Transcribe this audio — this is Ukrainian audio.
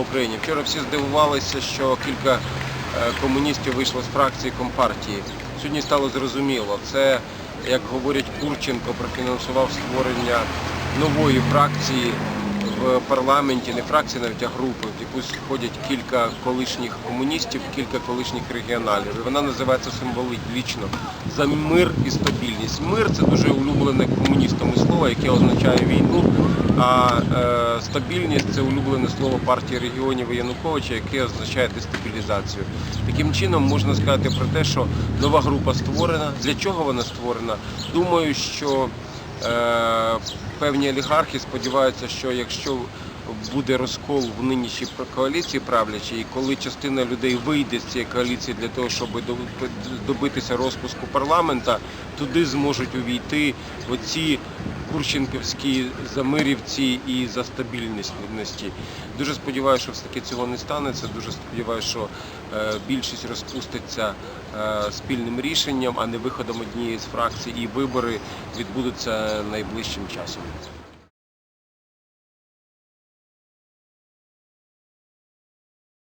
Україні. Вчора всі здивувалися, що кілька е, комуністів вийшло з фракції Компартії. Сьогодні стало зрозуміло. Це, як говорять Курченко, профінансував створення нової фракції в парламенті, не фракції навіть, а групи, в яку входять кілька колишніх комуністів, кілька колишніх регіоналів. І вона називається символічно за мир і стабільність. Мир це дуже улюблене комуністами слово, яке означає війну. А е, стабільність це улюблене слово партії регіонів і Януковича, яке означає дестабілізацію. Таким чином можна сказати про те, що нова група створена. Для чого вона створена? Думаю, що певні олігархи сподіваються, що якщо буде розкол в нинішній коаліції правлячій, і коли частина людей вийде з цієї коаліції для того, щоб добитися розпуску парламента, туди зможуть увійти оці курченківські замирівці і за стабільність. Дуже сподіваюся, що все-таки цього не станеться. Дуже сподіваюся, що е, більшість розпуститься е, спільним рішенням, а не виходом однієї з фракцій, і вибори відбудуться найближчим часом.